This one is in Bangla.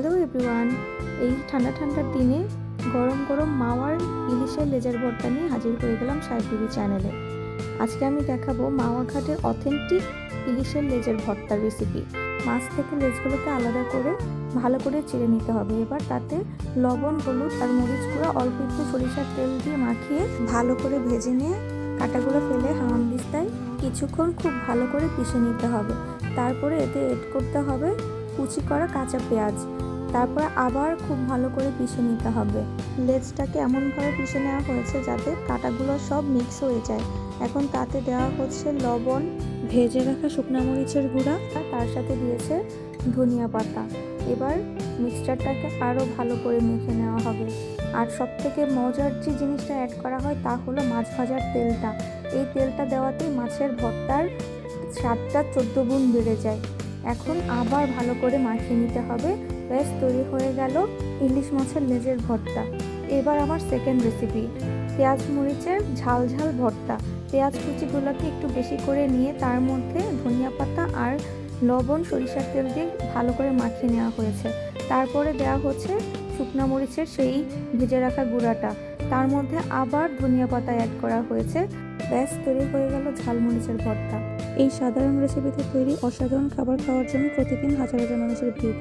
হ্যালো এভরিওয়ান, এই ঠান্ডা ঠান্ডার দিনে গরম গরম মাওয়ার ইলিশের লেজার ভর্তা নিয়ে হাজির হয়ে গেলাম সাহেব টিভি চ্যানেলে আজকে আমি দেখাবো মাওয়া ঘাটের অথেন্টিক ইলিশের লেজের ভর্তার রেসিপি মাছ থেকে লেজগুলোকে আলাদা করে ভালো করে চিড়ে নিতে হবে। এবার তাতে লবণ, হলুদ আর মরিচ গুঁড়া, অল্প একটু সরিষার তেল দিয়ে মাখিয়ে ভালো করে ভেজে নিয়ে কাঁটাগুলো ফেলে হামাম দিস্তায় কিছুক্ষণ খুব ভালো করে পিষে নিতে হবে। তারপরে এতে এড করতে হবে কুচি করা কাঁচা পেঁয়াজ। তারপর আবার খুব ভালো করে পিষে নিতে হবে। লেজটাকে এমনভাবে পিষে নেওয়া হয়েছে যাতে কাঁটাগুলো সব মিক্স হয়ে যায়। এখন তাতে দেওয়া হচ্ছে লবণ, ভেজে রাখা শুকনা মরিচের গুঁড়া আর তার সাথে দিয়েছে ধনিয়া পাতা। এবার মিক্সচারটাকে আরও ভালো করে মেখে নেওয়া হবে। আর সব থেকে মজার যে জিনিসটা অ্যাড করা হয় তা হলো মাছ ভাজার তেলটা। এই তেলটা দেওয়াতেই মাছের ভর্তার স্বাদটা চোদ্দ গুণ বেড়ে যায়। এখন আবার ভালো করে মাখিয়ে নিতে হবে। ব্যাস, তৈরি হয়ে গেল ইলিশ মাছের লেজের ভর্তা। এবার আমার সেকেন্ড রেসিপি পেঁয়াজ মরিচের ঝাল ঝাল ভর্তা। পেঁয়াজ কুচিগুলোকে একটু বেশি করে নিয়ে তার মধ্যে ধনিয়া পাতা আর লবণ, সরিষার তেল দিয়ে ভালো করে মাখিয়ে নেওয়া হয়েছে। তারপরে দেওয়া হচ্ছে শুকনো মরিচের সেই ভেজে রাখা গুঁড়াটা। তার মধ্যে আবার ধনিয়া পাতা অ্যাড করা হয়েছে। ব্যাস, তৈরি হয়ে গেল ঝালমরিচের ভর্তা। এই সাধারণ রেসিপিতে তৈরি অসাধারণ খাবার খাওয়ার জন্য প্রতিদিন হাজার হাজার মানুষের ভিড়।